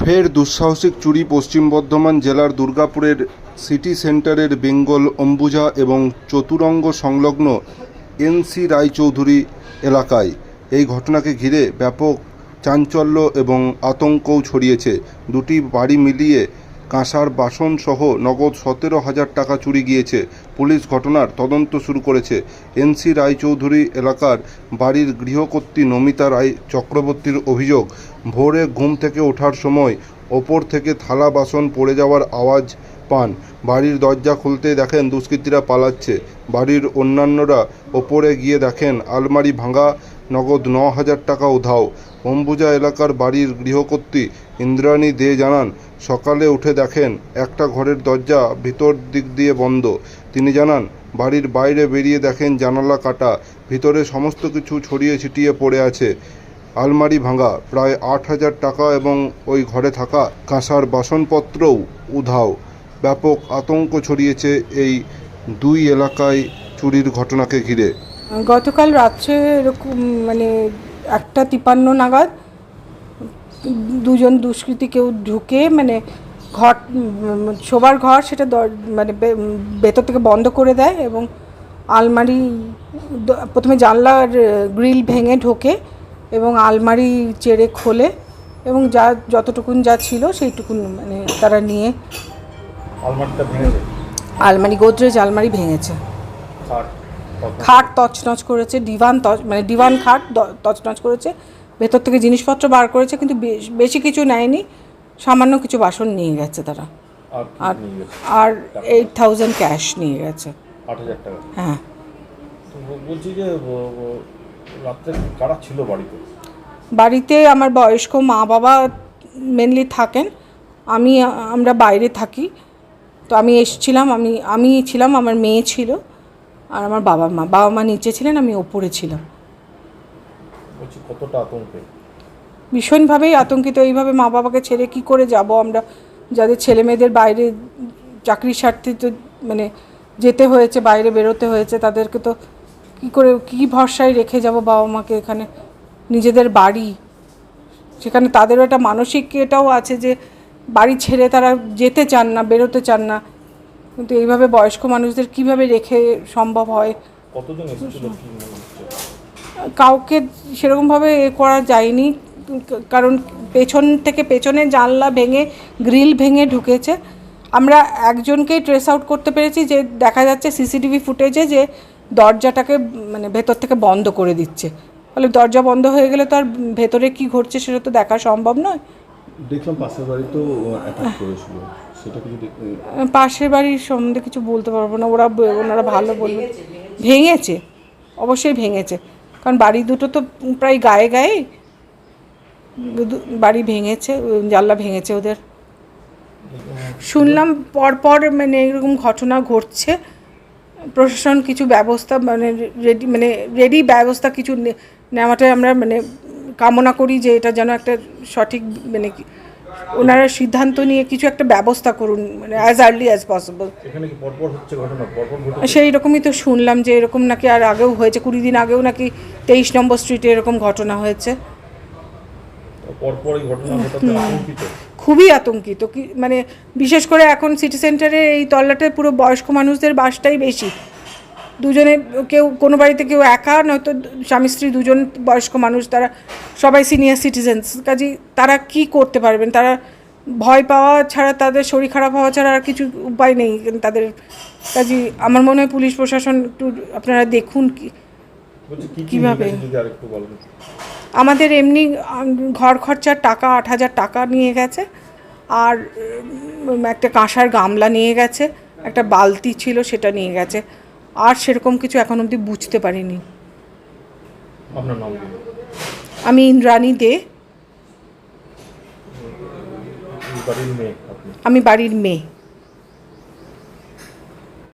ফের দুঃসাহসিক চুরি পশ্চিম বর্ধমান জেলার দুর্গাপুরের সিটি সেন্টারের বেঙ্গল অম্বুজা এবং চতুরঙ্গ সংলগ্ন এনসি রায়চৌধুরী এলাকায় এই ঘটনাকে ঘিরে ব্যাপক চাঞ্চল্য এবং আতঙ্কও ছড়িয়েছে। দুটি বাড়ি মিলিয়ে কাঁসার বাসনসহ নগদ সতেরো হাজার টাকা চুরি গিয়েছে। পুলিশ ঘটনার তদন্ত শুরু করেছে। এনসি রায়চৌধুরী এলাকার বাড়ির গৃহকর্ত্রী নমিতা রায় চক্রবর্তীর অভিযোগ, ভোরে ঘুম থেকে ওঠার সময় ওপর থেকে থালা বাসন পড়ে যাওয়ার আওয়াজ পান। বাড়ির দরজা খুলতে দেখেন দুষ্কৃতীরা পালাচ্ছে। বাড়ির অন্যান্যরা ওপরে গিয়ে দেখেন আলমারি ভাঙা, নগদ ন হাজার টাকা উধাও। অম্বুজা এলাকার বাড়ির গৃহকর্ত্রী ইন্দ্রাণী দে জানান, সকালে উঠে দেখেন একটা ঘরের দরজা ভিতর দিক দিয়ে বন্ধ। তিনি জানান, বাড়ির বাইরে বেরিয়ে দেখেন জানালা কাটা, ভিতরে সমস্ত কিছু ছড়িয়ে ছিটিয়ে পড়ে আছে। আলমারি ভাঙা, প্রায় আট হাজার টাকা এবং ওই ঘরে থাকা কাঁসার বাসনপত্রও উধাও। ব্যাপক আতঙ্ক ছড়িয়েছে এই দুই এলাকায় চুরির ঘটনাকে ঘিরে। গতকাল রাত্রে এরকম মানে একটা তিপান্ন নাগাদ দুজন দুষ্কৃতী কেউ ঢুকে মানে ঘর শোবার ঘর সেটা দর- মানে ভেতর থেকে বন্ধ করে দেয় এবং আলমারি প্রথমে জানলার গ্রিল ভেঙে ঢোকে এবং আলমারি চেড়ে খোলে এবং যা যতটুকুন যা ছিল সেইটুকুন মানে তারা নিয়ে আলমারি গোদরেজ আলমারি ভেঙেছে। খাট তছনছ? করেছে ডিভান মানে ডিভান খাট তছনছ করেছে ভেতর থেকে জিনিসপত্র বার করেছে কিন্তু বেশ- বেশি কিছু নেয়নি। সামান্য কিছু বাসন নিয়ে গেছে তারা। আর আর এইট থাউজেন্ড ক্যাশ নিয়ে গেছে। আট হাজার টাকা। হ্যাঁ। বলছি যে ব- ব- রাত্রে কারা ছিল বাড়িতে? বাড়িতে আমার বয়স্ক মা বাবা মেনলি থাকেন। আমি আমরা বাইরে থাকি। তো আমি এসছিলাম আমি আমি ছিলাম আমার মেয়ে ছিল আর আমার বাবা মা। বাবা মা নিচে ছিলেন আমি ওপরে ছিলাম। কতটা আতঙ্কে? ভীষণভাবেই আতঙ্কিত এইভাবে মা বাবাকে ছেড়ে কি করে যাব আমরা? যাদের ছেলে মেয়েদের বাইরে চাকরির স্বার্থে তো মানে যেতে হয়েছে বাইরে বেরোতে হয়েছে তাদেরকে তো কি করে কি ভরসায় রেখে যাব বাবা মাকে এখানে? নিজেদের বাড়ি। সেখানে তাদেরও একটা মানসিক এটাও আছে যে বাড়ি ছেড়ে তারা যেতে চান না বেরোতে চান না। কিন্তু এইভাবে বয়স্ক মানুষদের কীভাবে রেখে সম্ভব হয়? কাউকে সেরকমভাবে এ করা যায়নি। কারণ পেছন থেকে পেছনে জানলা ভেঙে গ্রিল ভেঙে ঢুকেছে। আমরা একজনকেই ট্রেস আউট করতে পেরেছি যে দেখা যাচ্ছে সিসিটিভি ফুটেজে যে দরজাটাকে মানে ভেতর থেকে বন্ধ করে দিচ্ছে। ফলে দরজা বন্ধ হয়ে গেলে তো আর ভেতরে কি ঘটছে সেটা তো দেখা সম্ভব নয়। দেখলাম পাশের বাড়িতেও অ্যাটাক করেছিল। সেটা কিছু পাশের বাড়ির সম্বন্ধে কিছু বলতে পারব না। ওরা ওনারা ভালো বলবে। ভেঙেছে অবশ্যই ভেঙেছে। কারণ বাড়ি দুটো তো প্রায় গায়ে গায়ে বাড়ি ভেঙেছে জানলা ভেঙেছে ওদের। শুনলাম পরপর মানে এরকম ঘটনা ঘটছে। প্রশাসন কিছু ব্যবস্থা মানে রেডি মানে রেডি ব্যবস্থা কিছু নেওয়াটাই আমরা মানে কামনা করি যে এটা যেন একটা সঠিক মানে ওনারা সিদ্ধান্ত নিয়ে কিছু একটা ব্যবস্থা করুন মানে অ্যাজ আর্লি অ্যাজ পসিবল সেই রকমই তো শুনলাম যে এরকম নাকি আর আগেও হয়েছে কুড়ি দিন আগেও নাকি তেইশ নম্বর স্ট্রিটে এরকম ঘটনা হয়েছে। পরপর এই ঘটনা ঘটাতে আতঙ্কিত। খুবই আতঙ্কিত। কি মানে বিশেষ করে এখন সিটি সেন্টারে এই তল্লাটায় পুরো বয়স্ক মানুষদের বাসটাই বেশি। দুজনে কেউ কোনো বাড়িতে কেউ একা নয়তো স্বামী স্ত্রী দুজন বয়স্ক মানুষ তারা সবাই সিনিয়র সিটিজেন্স কাজে তারা কি করতে পারবেন? তারা ভয় পাওয়া ছাড়া তাদের শরীর খারাপ হওয়া ছাড়া আর কিছু উপায় নেই। তাদের কাজে আমার মনে হয় পুলিশ প্রশাসন একটু আপনারা দেখুন কীভাবে? আমাদের এমনি ঘর খরচার টাকা আট হাজার টাকা নিয়ে গেছে। আর একটা কাঁসার গামলা নিয়ে গেছে একটা বালতি ছিল সেটা নিয়ে গেছে। আর সেরকম কিছু এখন অবধি বুঝতে পারিনি। আমি ইন্দ্রাণী দে। আমি বাড়ির মেয়ে।